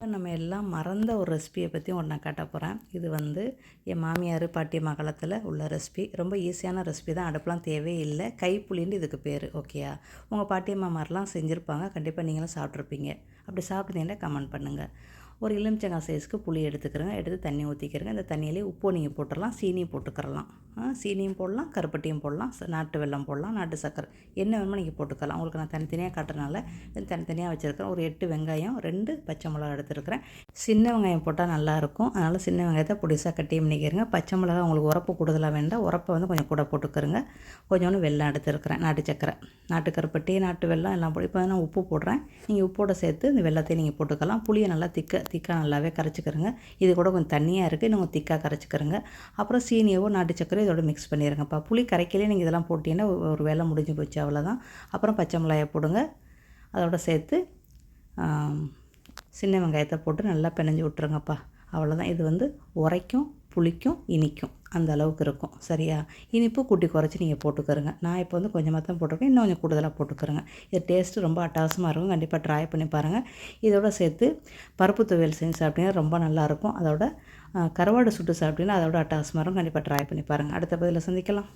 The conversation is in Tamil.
இப்போ நம்ம எல்லாம் மறந்த ஒரு ரெசிபியை பற்றி ஒன்று நான் காட்ட போகிறேன் இது வந்து என் மாமியார் பாட்டியம்மா காலத்தில் உள்ள ரெசிபி ரொம்ப ஈஸியான ரெசிபி தான். அடுப்பெலாம் தேவையே இல்லை. கைப்புளின்னு இதுக்கு பேர் ஓகேயா உங்கள் பாட்டியம்மா மாதிரிலாம் செஞ்சுருப்பாங்க. கண்டிப்பாக நீங்களும் சாப்பிட்ருப்பீங்க அப்படி சாப்பிட்டீங்கன்னா கமெண்ட் பண்ணுங்கள் ஒரு எலுமிச்சங்காய் சைஸ்க்கு புளி எடுத்துக்கிறேங்க எடுத்து தண்ணி ஊற்றிக்கிறேங்க இந்த தண்ணியிலே உப்பு நீங்கள் போட்டுடலாம் சீனியும் போட்டுக்கிறலாம். சீனியும் போடலாம் கருப்பட்டியும் போடலாம் நாட்டு வெல்லம் போடலாம் நாட்டு சக்கரை என்ன வேணுமோ நீங்கள் போட்டுக்கலாம். உங்களுக்கு நான் தனித்தனியாக காட்டுறதுனால இது தனித்தனியாக வச்சுருக்கிறேன். ஒரு எட்டு வெங்காயம் ரெண்டு பச்சை மிளகா எடுத்துருக்கிறேன். சின்ன வெங்காயம் போட்டால் நல்லாயிருக்கும் அதனால் சின்ன வெங்காயத்தை பொடிசாக கட்டி பண்ணிக்கிறேங்க. பச்சை மிளகா உங்களுக்கு உரப்பு கூடுதலாக வேண்டாம். உரப்பை வந்து கொஞ்சம் கூட போட்டுக்கிறேங்க. கொஞ்சோண்டு வெள்ளம் எடுத்துருக்கிறேன். நாட்டு சக்கரை நாட்டு கருப்பட்டி நாட்டு வெல்லம் எல்லாம் போட்டு இப்போ நான் உப்பு போடுறேன். நீங்கள் உப்போட சேர்த்து இந்த வெள்ளத்தையும் நீங்கள் போட்டுக்கலாம். புளியை நல்லா திக்க திக்காக நல்லாவே கரைச்சிக்கிறேங்க. இது கூட கொஞ்சம் தண்ணியாக இருக்குது இன்னும் கொஞ்சம் திக்காக கரைச்சிக்கிறேங்க. அப்புறம் சீனியவோ நாட்டு சக்கரையோ இதோட மிக்ஸ் பண்ணிடுங்கப்பா புளி கரைக்கலையே நீங்கள் இதெல்லாம் போட்டிங்கன்னா ஒரு- வேலை முடிஞ்சு போச்சு அவ்வளோதான் அப்புறம் பச்சை மிளகாயை போடுங்க. அதோட சேர்த்து சின்ன வெங்காயத்தை போட்டு நல்லா பிணைஞ்சு விட்ருங்கப்பா அவ்வளோதான் இது வந்து உரைக்கும் புளிக்கும் இனிக்கும். அந்த அளவுக்கு இருக்கும். சரியா? இனிப்பு கூட்டி குறைச்சி நீங்கள் போட்டுக்கிறங்க நான் இப்போ வந்து கொஞ்சமாக தான் போட்டிருக்கேன் இன்னும் கொஞ்சம் கூடுதலாக போட்டுக்கிறேங்க இது டேஸ்ட்டு ரொம்ப அட்டகாசமாக இருக்கும். கண்டிப்பாக ட்ரை பண்ணி பாருங்கள் இதோட சேர்த்து பருப்பு துவையல் செஞ்சு சாப்பிட்டீங்கன்னா ரொம்ப நல்லாயிருக்கும் அதோட கருவாடு சுட்டு சாப்பிட்டீங்கன்னா அதோட அட்டகாசமாக இருக்கும். கண்டிப்பாக ட்ரை பண்ணி பாருங்கள் அடுத்த பதிலில் சந்திக்கலாம்.